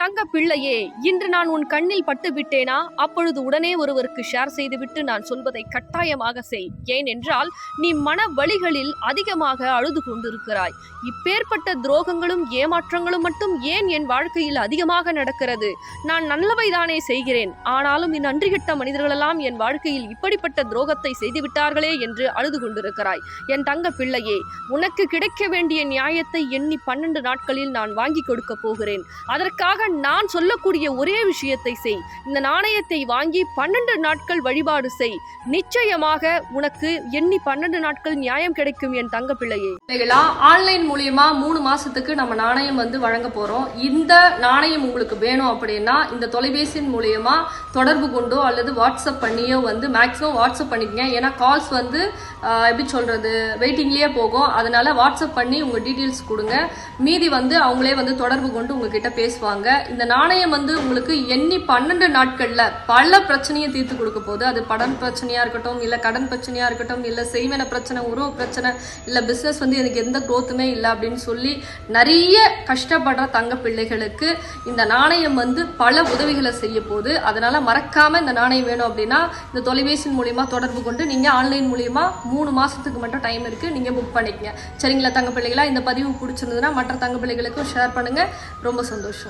தங்க பிள்ளையே இன்று நான் உன் கண்ணில் பட்டு விட்டேனா அப்பொழுது உடனே ஒருவருக்கு ஷேர் செய்துவிட்டு நான் சொல்வதை கட்டாயமாக செய். ஏனென்றால் நீ மன வழிகளில் அதிகமாக அழுது கொண்டிருக்கிறாய். இப்பேற்பட்ட துரோகங்களும் ஏமாற்றங்களும் மட்டும் ஏன் என் வாழ்க்கையில் அதிகமாக நடக்கிறது? நான் நல்லவைதானே செய்கிறேன். ஆனாலும் இந்த அன்றிகிட்ட மனிதர்களெல்லாம் என் வாழ்க்கையில் இப்படிப்பட்ட துரோகத்தை செய்துவிட்டார்களே என்று அழுது கொண்டிருக்கிறாய். என் தங்க பிள்ளையே உனக்கு கிடைக்க வேண்டிய நியாயத்தை எண்ணி பன்னெண்டு நாட்களில் நான் வாங்கி கொடுக்க போகிறேன். அதற்காக நான் சொல்லக்கூடிய ஒரே விஷயத்தை செய். இந்த நாணயத்தை வாங்கி பன்னெண்டு நாட்கள் வழிபாடு செய். நிச்சயமாக உனக்கு எண்ணி பன்னெண்டு நாட்கள் நியாயம் கிடைக்கும் என் தங்க பிள்ளையே ஆன்லைன் மூலியமா மூணு மாசத்துக்கு நம்ம நாணயம் வந்து வழங்க போறோம். இந்த நாணயம் உங்களுக்கு வேணும் அப்படின்னா இந்த தொலைபேசியின் மூலியமா தொடர்பு கொண்டோ அல்லது வாட்ஸ்அப் பண்ணியோ வந்து மேக்ஸிமம் வாட்ஸ்அப் பண்ணிக்கங்க. ஏன்னா கால்ஸ் வந்து எப்படி சொல்றது வெயிட்டிங்லேயே போகும். அதனால வாட்ஸ்அப் பண்ணி உங்க டீட்டெயில்ஸ் கொடுங்க. மீதி வந்து அவங்களே வந்து தொடர்பு கொண்டு உங்ககிட்ட பேசுவாங்க. இந்த நாணயம் வந்து உங்களுக்கு எண்ணி பன்னெண்டு நாட்களில் பல பிரச்சனையை தீர்த்து கொடுக்க போகுது. அது படம் பிரச்சனையாக இருக்கட்டும் இல்லை கடன் பிரச்சனையாக இருக்கட்டும் இல்லை செய்வன பிரச்சனை உறவு பிரச்சனை இல்லை பிஸ்னஸ் வந்து எனக்கு எந்த க்ரோத்துமே இல்லை அப்படின்னு சொல்லி நிறைய கஷ்டப்படுற தங்க பிள்ளைகளுக்கு இந்த நாணயம் வந்து பல உதவிகளை செய்ய போகுது. அதனால் மறக்காமல் இந்த நாணயம் வேணும் அப்படின்னா இந்த தொலைபேசி மூலிமா தொடர்பு கொண்டு நீங்கள் ஆன்லைன் மூலிமா மூணு மாதத்துக்கு மட்டும் டைம் இருக்குது நீங்கள் புக் பண்ணிக்கங்க. சரிங்களா தங்க பிள்ளைகளா? இந்த பதிவு பிடிச்சிருந்ததுன்னா மற்ற தங்க பிள்ளைகளுக்கும் ஷேர் பண்ணுங்கள் ரொம்ப சந்தோஷம்.